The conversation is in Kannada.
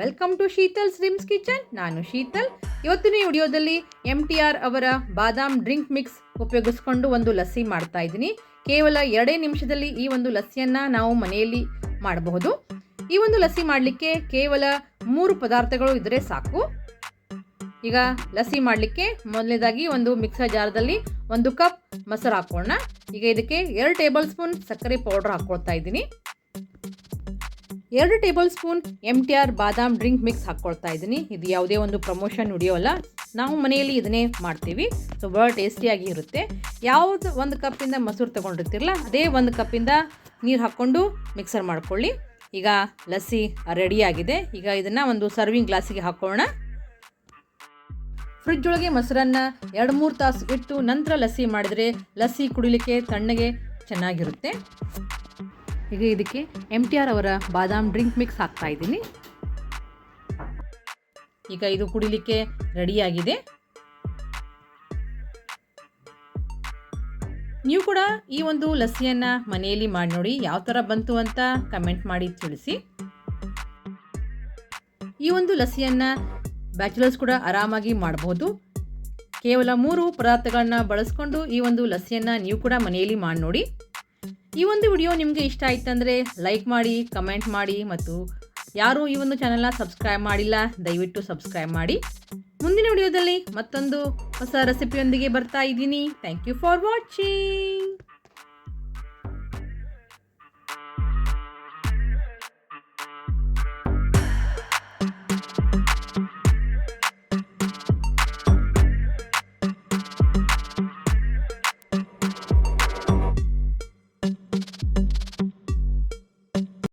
ವೆಲ್ಕಮ್ ಟು ಶೀತಲ್ ಸ್ರಿಮ್ಸ್ ಕಿಚನ್ ನಾನು ಶೀತಲ್. ಇವತ್ತಿನ ವಿಡಿಯೋದಲ್ಲಿ ಎಂ ಟಿ ಆರ್ ಅವರ ಬಾದಾಮ್ ಡ್ರಿಂಕ್ ಮಿಕ್ಸ್ ಉಪಯೋಗಿಸ್ಕೊಂಡು ಒಂದು ಲಸ್ಸಿ ಮಾಡ್ತಾ ಇದ್ದೀನಿ. ಕೇವಲ ಎರಡೇ ನಿಮಿಷದಲ್ಲಿ ಈ ಒಂದು ಲಸ್ಸಿಯನ್ನು ನಾವು ಮನೆಯಲ್ಲಿ ಮಾಡಬಹುದು. ಈ ಒಂದು ಲಸ್ಸಿ ಮಾಡಲಿಕ್ಕೆ ಕೇವಲ ಮೂರು ಪದಾರ್ಥಗಳು ಇದ್ದರೆ ಸಾಕು. ಈಗ ಲಸ್ಸಿ ಮಾಡಲಿಕ್ಕೆ ಮೊದಲನೇದಾಗಿ ಒಂದು ಮಿಕ್ಸರ್ ಜಾರದಲ್ಲಿ ಒಂದು ಕಪ್ ಮೊಸರು ಹಾಕೋಣ. ಈಗ ಇದಕ್ಕೆ ಎರಡು ಟೇಬಲ್ ಸ್ಪೂನ್ ಸಕ್ಕರೆ ಪೌಡರ್ ಹಾಕ್ಕೊಳ್ತಾ ಇದ್ದೀನಿ. ಎರಡು table spoon M T R badam drink mix ಹಾಕ್ಕೊಳ್ತಾ ಇದ್ದೀನಿ. ಇದು ಯಾವುದೇ ಒಂದು ಪ್ರಮೋಷನ್ ವಿಡಿಯೋ ಅಲ್ಲ. ನಾವು ಮನೆಯಲ್ಲಿ ಇದನ್ನೇ ಮಾಡ್ತೀವಿ. ಸೊ ಭಾಳ ಟೇಸ್ಟಿಯಾಗಿ ಇರುತ್ತೆ. ಯಾವುದು ಒಂದು ಕಪ್ಪಿಂದ ಮೊಸರು ತೊಗೊಂಡಿರ್ತಿರಲ್ಲ, ಅದೇ ಒಂದು ಕಪ್ಪಿಂದ ನೀರು ಹಾಕ್ಕೊಂಡು ಮಿಕ್ಸರ್ ಮಾಡ್ಕೊಳ್ಳಿ. ಈಗ ಲಸ್ಸಿ ರೆಡಿಯಾಗಿದೆ ಈಗ ಇದನ್ನು ಒಂದು ಸರ್ವಿಂಗ್ ಗ್ಲಾಸಿಗೆ ಹಾಕೋಣ ಫ್ರಿಜ್ ಒಳಗೆ ಮೊಸರನ್ನು ಎರಡು ಮೂರು ತಾಸು ಇಟ್ಟು ನಂತರ ಲಸ್ಸಿ ಮಾಡಿದರೆ ಲಸ್ಸಿ ಕುಡಿಲಿಕ್ಕೆ ತಣ್ಣಗೆ ಚೆನ್ನಾಗಿರುತ್ತೆ. ಈಗ ಇದಕ್ಕೆ ಎಂ ಟಿ ಆರ್ ಅವರ ಬಾದಾಮ್ ಡ್ರಿಂಕ್ ಮಿಕ್ಸ್ ಹಾಕ್ತಾ ಇದ್ದೀನಿ. ಈಗ ಇದು ಕುಡಿಲಿಕ್ಕೆ ರೆಡಿಯಾಗಿದೆ. ನೀವು ಕೂಡ ಈ ಒಂದು ಲಸಿಯನ್ನು ಮನೆಯಲ್ಲಿ ಮಾಡಿ ನೋಡಿ ಯಾವ ಥರ ಬಂತು ಅಂತ ಕಮೆಂಟ್ ಮಾಡಿ ತಿಳಿಸಿ. ಈ ಒಂದು ಲಸಿಯನ್ನ ಬ್ಯಾಚುಲರ್ಸ್ ಕೂಡ ಆರಾಮಾಗಿ ಮಾಡ್ಬೋದು. ಕೇವಲ ಮೂರು ಪದಾರ್ಥಗಳನ್ನ ಬಳಸ್ಕೊಂಡು ಈ ಒಂದು ಲಸಿಯನ್ನು ನೀವು ಕೂಡ ಮನೆಯಲ್ಲಿ ಮಾಡಿ ನೋಡಿ. ಈ ಒಂದು ವಿಡಿಯೋ ನಿಮಗೆ ಇಷ್ಟ ಆಯ್ತಂದ್ರೆ ಲೈಕ್ ಮಾಡಿ ಕಮೆಂಟ್ ಮಾಡಿ ಮತ್ತು ಯಾರು ಈ ಒಂದು ಚಾನೆಲ್ನ ಸಬ್ಸ್ಕ್ರೈಬ್ ಮಾಡಿಲ್ಲ, ದಯವಿಟ್ಟು ಸಬ್ಸ್ಕ್ರೈಬ್ ಮಾಡಿ. ಮುಂದಿನ ವಿಡಿಯೋದಲ್ಲಿ ಮತ್ತೊಂದು ಹೊಸ ರೆಸಿಪಿಯೊಂದಿಗೆ ಬರ್ತಾ ಇದ್ದೀನಿ. Thank you for watching